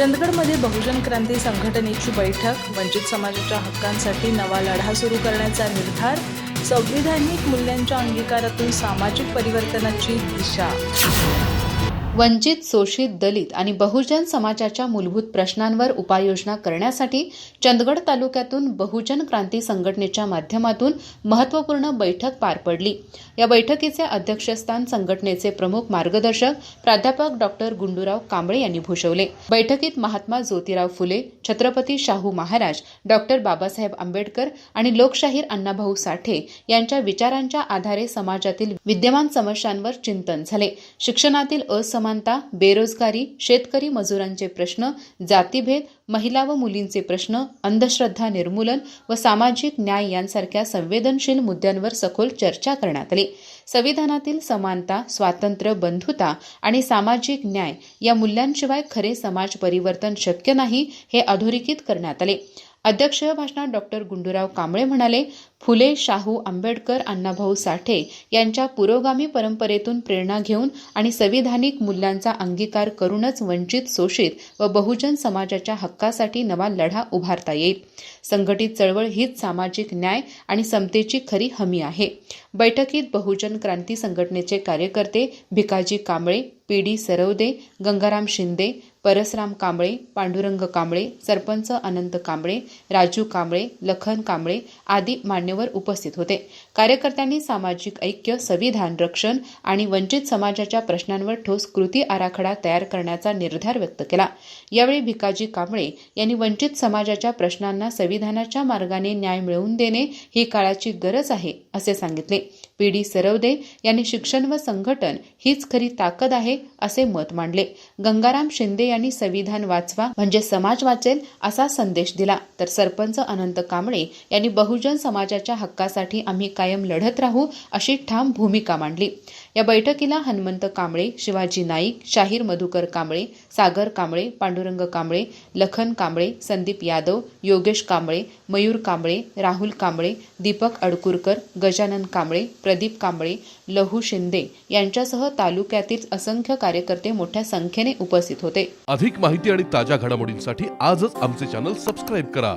चंदगडमध्ये बहुजन क्रांती संघटनेची बैठक वंचित समाजाच्या हक्कांसाठी नवा लढा सुरू करण्याचा निर्धार संविधानिक मूल्यांच्या अंगीकारातून सामाजिक परिवर्तनाची दिशा. वंचित शोषित दलित आणि बहुजन समाजाच्या मूलभूत प्रश्नांवर उपाययोजना करण्यासाठी चंदगड तालुक्यातून बहुजन क्रांती संघटनेच्या माध्यमातून महत्त्वपूर्ण बैठक पार पडली. या बैठकीचे अध्यक्षस्थान संघटनेचे प्रमुख मार्गदर्शक प्राध्यापक डॉक्टर गुंडूराव कांबळे यांनी भूषवले. बैठकीत महात्मा ज्योतिराव फुले छत्रपती शाहू महाराज डॉक्टर बाबासाहेब आंबेडकर आणि लोकशाहीर अण्णाभाऊ साठे यांच्या विचारांच्या आधारे समाजातील विद्यमान समस्यांवर चिंतन झाले. शिक्षणातील असमानता बेरोजगारी शेतकरी मजुरांचे प्रश्न जातीभेद महिला व मुलींचे प्रश्न अंधश्रद्धा निर्मूलन व सामाजिक न्याय यांसारख्या संवेदनशील मुद्द्यांवर सखोल चर्चा करण्यात आली. संविधानातील समानता स्वातंत्र्य बंधुता आणि सामाजिक न्याय या मूल्यांशिवाय खरे समाज परिवर्तन शक्य नाही हे अधोरेखित करण्यात आले. अध्यक्षीय भाषणात डॉक्टर गुंडूराव कांबळे म्हणाले फुले शाहू आंबेडकर अण्णाभाऊ साठे यांच्या पुरोगामी परंपरेतून प्रेरणा घेऊन आणि संविधानिक मूल्यांचा अंगीकार करूनच वंचित शोषित व बहुजन समाजाच्या हक्कासाठी नवा लढा उभारता येईल. संघटित चळवळ हीच सामाजिक न्याय आणि समतेची खरी हमी आहे. बैठकीत बहुजन क्रांती संघटनेचे कार्यकर्ते भिकाजी कांबळे पी डी सरवदे गंगाराम शिंदे परसराम कांबळे पांडुरंग कांबळे सरपंच अनंत कांबळे राजू कांबळे लखन कांबळे आदी मान्यवर उपस्थित होते. कार्यकर्त्यांनी सामाजिक ऐक्य संविधान रक्षण आणि वंचित समाजाच्या प्रश्नांवर ठोस कृती आराखडा तयार करण्याचा निर्धार व्यक्त केला. यावेळी भिकाजी कांबळे यांनी वंचित समाजाच्या प्रश्नांना संविधानाच्या मार्गाने न्याय मिळवून देणे ही काळाची गरज आहे असे सांगितले. पी डी सरवदे यांनी शिक्षण व संघटन हीच खरी ताकद आहे असे मत मांडले. गंगाराम शिंदे यांनी संविधान वाचवा म्हणजे समाज वाचेल असा संदेश दिला. तर सरपंच अनंत कांबळे यांनी बहुजन समाजाच्या हक्कासाठी आम्ही कायम लढत राहू अशी ठाम भूमिका मांडली. या बैठकीला हनुमंत कांबळे शिवाजी नाईक शाहीर मधुकर कांबळे सागर कांबळे पांडुरंग कांबळे लखन कांबळे संदीप यादव योगेश कांबळे मयूर कांबळे राहुल कांबळे दीपक अडकुरकर गजानन कांबळे प्रदीप कांबळे लहू शिंदे यांच्यासह तालुक्यातील असंख्य कार्यकर्ते मोठ्या संख्येने उपस्थित होते. अधिक माहिती आणि ताज्या घडामोडींसाठी आजच आमचे चॅनल सबस्क्राईब करा.